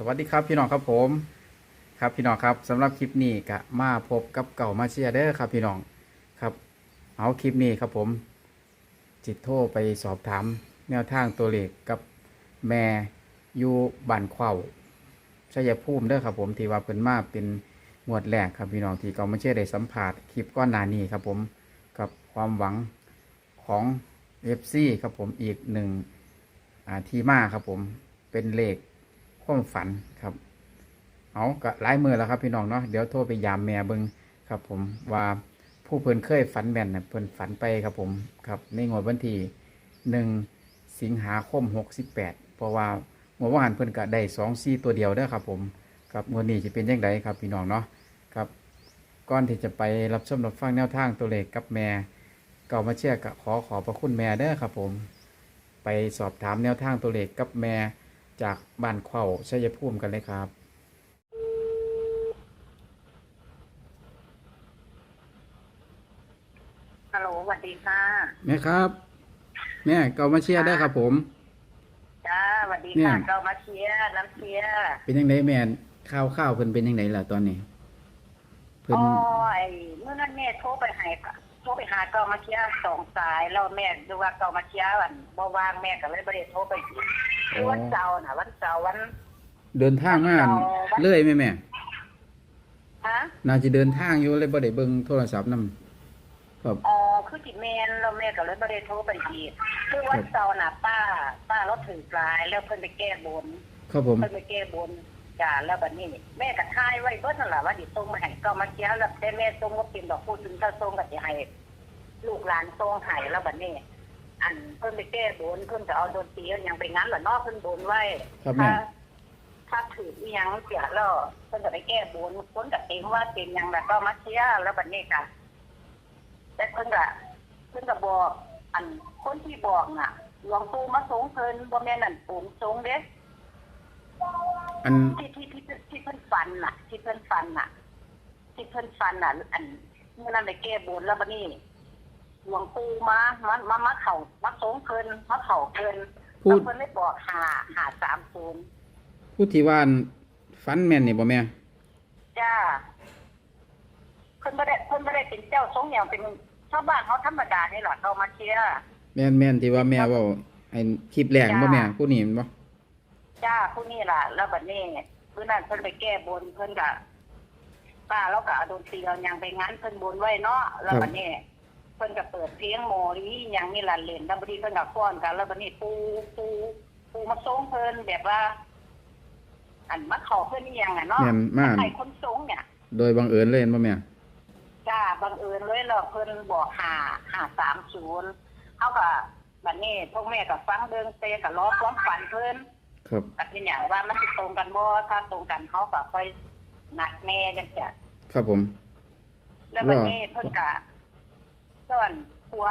สวัสดีครับพี่น้องครับผม ครับพี่น้องครับสำหรับคลิปนี้ก็มาพบกับเก่ามาเชียร์เด้อครับพี่น้องครับ เอาคลิปนี้ครับผม จิตโทรไปสอบถามแนวทางตัวเลขกับแม่อยู่บ้านเข้าชัยภูมิเด้อครับผมที่ว่าเพิ่นมาเป็นงวดแรกครับพี่น้องที่เก่ามาเชียร์ได้สัมผัสคลิปก้อนหนานี้ครับผมกับความหวังของ FC ครับผมอีกหนึ่งที่มาครับผมเป็นเลข ความฝันครับ เอาก็หลายมือแล้วครับพี่น้องเนาะเดี๋ยวโทรไปยามแม่เบิงครับ ผมว่าผู้เพิ่นเคยฝันแม่นน่ะเพิ่นฝันไปครับผมครับ ในงวดวันที่หนึ่งสิงหาคมหกสิบแปดเพราะว่างวดว่าหันเพิ่นก็ได้สองซี่ตัวเดียวเด้อครับ ผมครับงวดนี้จะเป็นยังไงครับพี่น้องเนาะครับก่อนที่จะไปรับชมรับฟังแนวทางตัวเลขกับแม่ก่ามาเชื่อกับขอขอบพระคุณแม่เด้อครับผม ไปสอบถามแนวทางตัวเลขกับแม่ จากบ้านเข้าชัยภูมิกันเลยครับ ฮัลโหลสวัสดีค่ะ แม่ครับ แม่เก่ามาเชียร์ได้อครับผม จ้าสวัสดีเนี่ค่ะยเรามาเชียร์น้ำเชียร์เป็นยังไงแม่ข้าวข้าวเพิ่นเป็นยังไงล่ะตอนนี้ เพิ่น อ๋อไอ้เมื่อนั้นแม่โทรไปหาโทรไปหาเกามาเชียสองสายแล้วแม่ดูว่าเกามาเชียวันบ่ว่างแม่ก็เลยบ่ได้โทรไปอีกคือวันเสาร์น่ะ วันเสาร์วัน เดินทางมาเอาเรื่อยไหมแม่ฮะน่าจะเดินทางอยู่เลยบ่ได้เบิ่งโทรศัพท์นำครับอ๋อคือจิแม่นแล้วแม่ก็เลยบ่ได้โทรไปอีกคือวันเสาร์น่ะป้า ป้ารถถือปลายแล้วเพิ่นไปแก้บนครับผมเพิ่นไปแก้บน จ้าแล้วบัดนี้ แม่ก็ทายไว้เบิดนั่นล่ะว่าสิส่งมาให้ก็มาเชียร์แล้วแต่แม่ส่งบ่เป็นดอกพูดถึงถ้าส่งก็สิให้ลูกหลานส่งให้แล้วบัดนี้ อันเพิ่นไปแก้บนเพิ่นจะเอาดนตรีเอาหยังไปงั้นล่ะเนาะเพิ่นบนไว้ครับแม่ ถ้าถ้าถืออีหยังเสียแล้วเพิ่นจะไปแก้บนคนก็เองว่าเป็นหยังแล้วก็มาเชียร์แล้วบัดนี้ก็แต่เพิ่นก็เพิ่นก็บอก อันคนที่บอกน่ะหลวงปู่มาสงเพิ่นบ่แม่นนั่นปู่สงเด้ อันที่ที่ที่ที่เพิ่นฟันน่ะ ที่เพิ่นฟันน่ะ ที่เพิ่นฟันน่ะ อันเมื่อนั้นไปแก้บนแล้วบัดนี้หลวงปู่มามามามาเข่ามาสงเพิ่นมาเข่าเพิ่นพูแล้วดเพิ่นไม่บอกหาหาสามศูนย์ผู้ที่ว่าอันฝันแม่นนี่บ่แม่จ้าเพิ่นไม่ได้เพิ่นไม่ได้เป็นเจ้าสงอย่างเป็นชาวบ้านเขาธรรมดานี่หรอกเขามาเชียร์แม่นแม่นที่ว่าแม่เว้าไอ้คลิปแรกบ่แม่ผู้นี้แม่นบ่ จ้าผู้นี่ล่ะ แล้วบัดนี้เพิ่นนั่นเพิ่นไปแก้บนเพิ่นก็ป้าแล้วก็เอาดนตรีเอาหยังไปงั้นเพิ่นบนไว้เนาะแล้วบัดนี้เพิ่นก็เปิดเพลงโมลีหยังนี่ล่ะเล่นแล้วบัดนี้เพิ่นก็ฟ้อนกันแล้วบัดนี้ปูปูปูมาส่งเพิ่นแบบว่า อันมาขอเพิ่นอีหยังอะเนาะแม่นมาก ใครคนส่งเนี่ย โดยบังเอิญเลยเห็นบ่แม่ จ้าบังเอิญเลยแล้วเพิ่นบอกหาหาสามศูนย์เขาก็บัดนี้พวกแม่ก็ฟังเดิงเตะก็ล้อความฝันเพิ่น ครับก็เป็นอย่างว่ามันสิตรงกันบ่ถ้าตรงกันเขาก็ค่อยนัดแม่จังจ้ะครับผม แล้วบัดนี้เพิ่นก็ส่วนผัว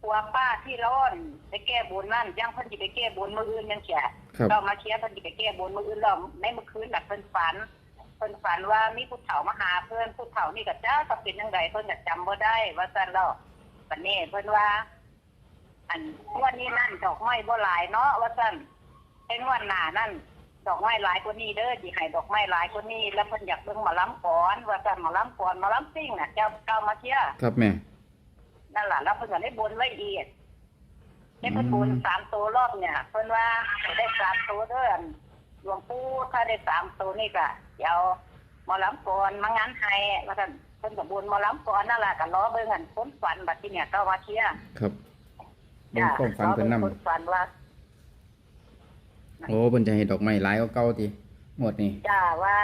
ผัวป้าที่ร้อนไปแก้บนนั่นยังเพิ่นสิไปแก้บนมื้ออื่นจังจ้ะครับเรามาเคลียร์เพิ่นสิไปแก้บนมื้ออื่นแล้วในเมื่อคืนน่ะเพิ่นฝันเพิ่นฝันว่ามีผู้เฒ่ามาหาเพิ่นผู้เฒ่านี่ก็จ้าก็เป็นจังไดเพิ่นก็จำบ่ได้ ว่าซั่นแล้วบัดนี้เพิ่นว่า อันวันนี้นั่นดอกไม้บ่หลายเนาะว่าซั่น เป็นวันหน้านั่นดอกไม้หลายกว่านี้เด้อสิให้ดอกไม้หลายกว่านี้ แล้วเพิ่นอยากเบิ่งหมอลำก่อน ว่าซั่นหมอลำก่อนหมอลำซิ่งน่ะเจ้าเก่ามาเที่ยครับแม่ นั่นล่ะแล้วเพิ่นก็ได้บนไว้อีกได้เพิ่นบนอืมสามตัวรอบเนี่ยเพิ่นว่าได้สามตัวเด้ออันหลวงปู่ถ้าได้สามตัวนี่ก็เดี๋ยวหมอลำก่อนมางานให้ว่าซั่นเพิ่นก็บนหมอลำก่อนนั่นล่ะก็รอเบิ่งอันพ้นฝันบัดทีเนี่ยเก่ามาเที่ยครับเบิ่งความฝันเพิ่นนำคนฝันว่า โอ้เพิ่นจะให้ดอกไม้หลายกว่าเก่าติหมดนี่จ้าว่า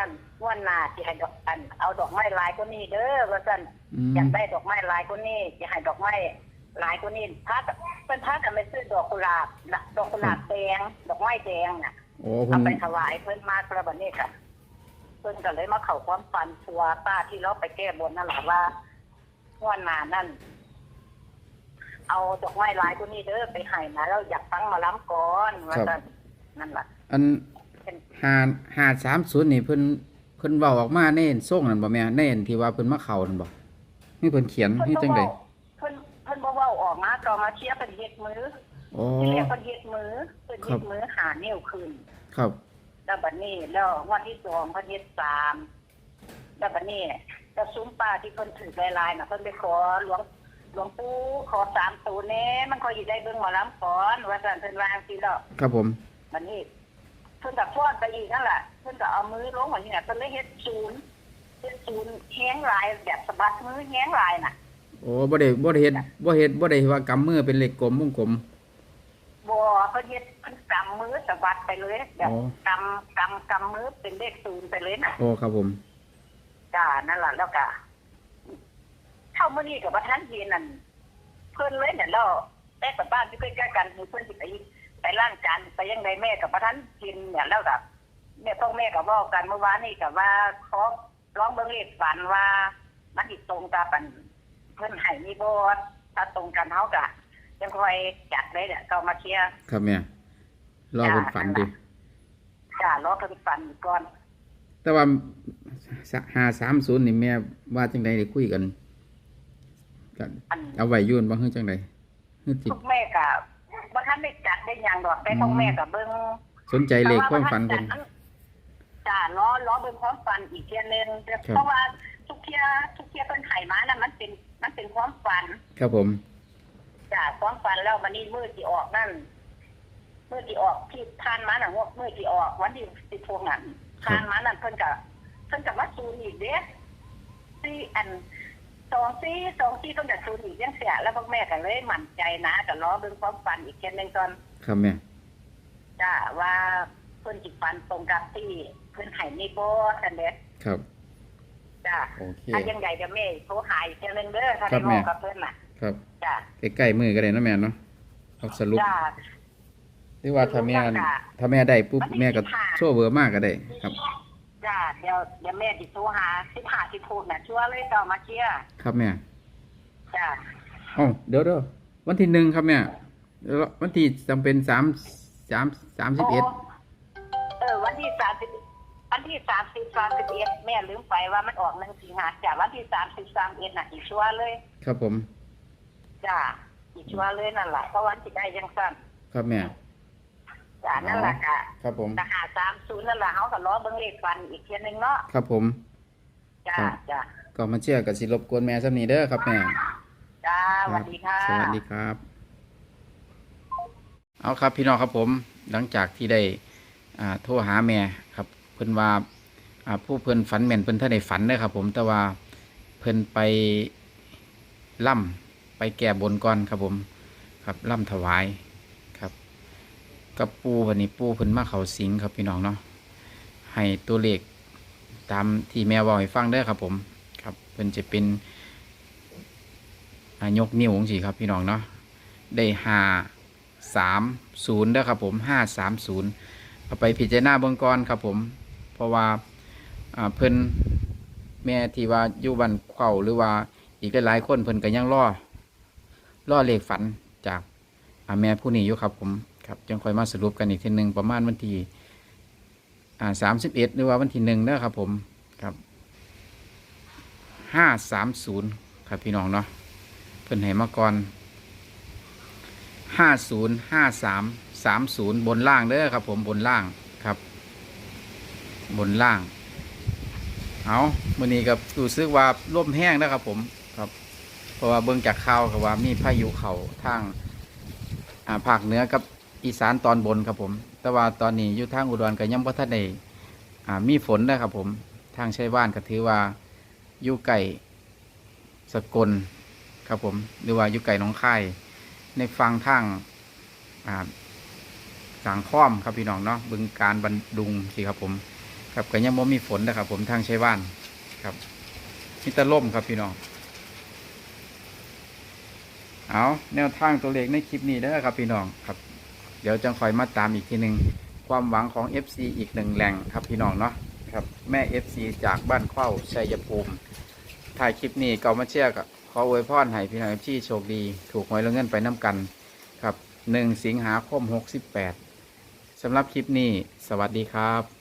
วันหน้าสิให้ดอกอัน เอาดอกไม้หลายกว่านี้เด้อว่าซั่นอืม อยากได้ดอกไม้หลายกว่านี้สิให้ดอกไม้หลายกว่านี้พากันเพิ่นพากันไปซื้อดอกกุหลาบน่ะดอกกุหลาบแดงดอกไม้แดงน่ะ โอ้เพิ่เอานไปถวายเพิ่นมากระบัดนี้ค่ะเพิ่นก็เลยมาเข้าความฝันชัวป้าที่เราไปแก้บนนั่นแหละว่าวันหน้านั่น เอาดอกไม้หลายกว่านี้เด้อไปให้นะแล้วอยากฟังหมาล้ำก่อนว่าซั่น นั่นล่ะอันเป็นหาหาสามศูนย์นี่เพิ่นเพิ่นเว้าออกมาในเห็นส่งนั่นบ่แม่ในเห็นที่ว่าเพิ่นมาเข้านั่นบ่นี่เพิ่นเขียนเพิ่นนี่บ่จังได๋เว้าเพิ่นเพิ่นบ่เว้าออกมาก็มาเชียร์เป็นเฮ็ดมืออ๋อที่เรียกเป็นเฮ็ดมือเป็นครัเฮ็บดมือหานิ้วขึ้นครับแล้วบัดบัดนี้แล้วงวันที่สองเพิ่นเฮ็ดสามแล้วบัดนี้แล้วซุ้มป้าที่เพิ่นถือลายๆน่ะเพิ่นไปขอหลวงหลวงปู่ขอสามตูนแหน่มันขออยู่ได้เบิ่งหมอลำก่อนว่าซั่นเพิ่นว่าจังซี่แล้วครับผม บัดนี้เพิ่นก็ฟ้อนไปอีกนั่นแหละเพิ่นก็เอามือลงว่านี่น่ะเพิ่นเลยเฮ็ดศูนย์เฮ็ดศูนย์แห้งลายแบบสะบัดมือแห้งลายน่ะ โอ้บ่ได้บ่ได้เฮ็ดบ่เฮ็ดบ่ได้ว่ากำมือเป็นเหล็กกลมวงกลมบ่เพิ่นเฮ็ดเพิ่นกำมือสะบัดไปเลยแบบอ๋อกำกำกำมือเป็นเลขศูนย์ไปเลยน่ะโอ้ครับผมจ้านั่นแหละแล้วก็เข้ามื่อนี้กับประธานเย็นนั่นเพื่อนเลยเนี่ยเราแต่กับบ้านที่ใกล้ๆกันมีเพื่อนที่ไป ไปร่างกันไปยังไงแม่กับประธานเย็นเนี่ยแล้วกับแม่ต้องแม่กับว่ากันเมื่อวานนี่กับว่าเขาร้องเบิ้งเลขฝันว่า มันติดตรงกับปันเพื่อนไห้มีโบสถ้าตรงกันเขากะยังคอยจัดเลยเนี่ยก็มาเคลียร์ครับแม่รอเพิ่นฝันดิจ้ารอเพิ่นฝันก่อน แต่ว่า530นี่แม่ว่าจังไดได้คุยกันก็อันเอาไว้อยุ่นบ่ฮือจังไดฮือสิทุกแม่กับ ว่าท่านได้จัดได้หยังดอกแต่ต้องแม่กับเบิ้งสนใจเลขความฝันเพิ่นจ้าล้อล้อเบิ้งความฝันอีกเทียหนึงครับเพราะว่าทุกเทียทุกเทียเป็นไข่ม้านะมันเป็นมันเป็นความฝัน ครับผมจ้าความฝันแล้วมันนี่มือที่ออกนั่นมือที่ออกที่ทานมาน่ะงวดมือที่ออก วันที่สิบหกนั่นทานมานั่นเพิ่นกับเพิ่นกับว่าศูนย์อีกเด้ซี่อัน สองซี่สองซี่ต้องกับศูนย์อีกยังเสียแล้วพวกแม่ก็เลยหมั่นใจนะกับล้อเบิ้งความฝันอีกเทียหนึงตอนครับแม่จ้าว่าเพิ่นจิตฟันตรงกับที่เพิ่นไห้ในบ่ทันเด้ครับจ้าโอเคถ้ายังไงเดี๋ยวแม่โทรหาอีกเทื่อนึงเด้อถ้าครัได้บบแม่อกกับเพิ่นน่ะ ครับจ้าใกล้ๆมือก็ได้เนาะแม่เนาะเอาสรุปจ้าหรือว่าถ้าแม่สรุปแล้วก็ถ้าแม่ได้ปุ๊บวันที่แม่ก็สิบห้าโชว์เบอร์มากก็ได้ครับจ้า เดี๋ยวเดี๋ยวแม่สิโทรหาสิบห้าสิบหกน่ะชัวร์เลยเจ้ามาเคลียร์ครับแม่จ้าอ๋อเดี๋ยวเดี๋ยววันที่หนึ่งครับแม่แล้ววันที่จำเป็นสามสามสามสิบเอ็ดเออ วันที่สามสิบวันที่สามสิบสามสิบเอ็ดแม่ลืมไปว่ามันออกหนึ่งสิงหาจ้าวันที่สามสิบสามเอ็ดน่ะอีกชัวร์เลยครับผม จ้าอีกชัวร์เลยนั่นแหละเพราะวันที่ได้ยังสั้นครับแม่ จ้านั่นแหละค่ะครับผมทหารสามศูนย์นั่นแหละเขาก็ล้อเบิ้งเลขฟันอีกเทียหนึงเนาะครับผมจ้าครับจ้าก็มาเชื่อกับสิรบกวนแม่สักนี้เด้อครับแม่จ้าสวัสดีค่ะสวัสดีครับ เอาครับพี่น้องครับผม หลังจากที่ได้อ่าโทรหาแม่ครับ เพิ่นว่าอ่าผู้เพิ่นฝันแม่นเพิ่นท่านได้ฝันเด้อครับผมแต่ว่าเพิ่นไปล่ำไปแก่บนก่อนครับผม ครับล่ำถวายครับ กับปูวันนี้ปูเพิ่นมาเขาสิงครับพี่น้องเนาะให้ตัวเลขตามที่แม่บอกให้ฟังเด้ครับ ผมครับเพิ่นจะเป็นอ่ายกนิ้วของสิครับพี่น้องเนาะได้ห้าสามศูนย์ด้ครับผมห้าสามศูนย์เอาไปพิจารณาเบื้องก่อนครับผม เพราะว่าเพิ่นแม่ที่ว่าอยู่บ้านเข้าหรือว่าอีกหลายคนเพิ่นก็ยังรอรอเลขฝันจากแม่ผู้นี้อยู่ครับผม ครับจังค่อยมาสรุปกันอีกทีหนึ่งประมาณวันที่อ่าสามสิบเอ็ดหรือว่าวันที่หนึ่งเด้อครับผมครับห้าสามศูนย์ครับพี่น้องเนาะเพิ่นให้มาก่อนห้าศูนย์ห้าสามสามศูนย์บนล่างเด้อครับ ผมบนล่างครับ บนล่าง เอามื่อนี้กับรู้สึกว่าร่มแห้งนะครับผมครับเพราะว่าเบิ่งจากข่าวกับว่ามีพายุเขาทางภาคเหนือกับ อีสานตอนบนครับผม แต่ว่าตอนนี้อยู่ทางอุดรก็ยังบ่ทันได้อ่ามีฝนนะครับผม ทางชัยบ้านก็ถือว่าอยู่ไก่สกลครับผม หรือว่าอยู่ไก่น้องค่าย ในฟังทางอ่าสังค้อมครับพี่น้องเนาะ บึงการบันดุงสิครับผม ครับก็ยังบ่มีฝนนะครับผมทางชัยบ้านครับมีต่ล่มครับพี่น้อง เอาแนวทางตัวเลขในคลิปนี้เด้ครับพี่น้องครับ เดี๋ยวจังคอยมาตามอีกทีหนึ่งความหวังของ FC อีกหนึ่งแหล่งครับพี่น้องเนาะครับแม่ FC จากบ้านเข้าชัยภูมิถ่ายคลิปนี้เก่ามาเชื่อกับขออวยพรให้พี่น้องที่โชคดี ถูกหวยแล้วเงินไปน้ำกันครับหนึ่งสิงหาคมหกสิบแปดสำหรับคลิปนี้ สวัสดีครับ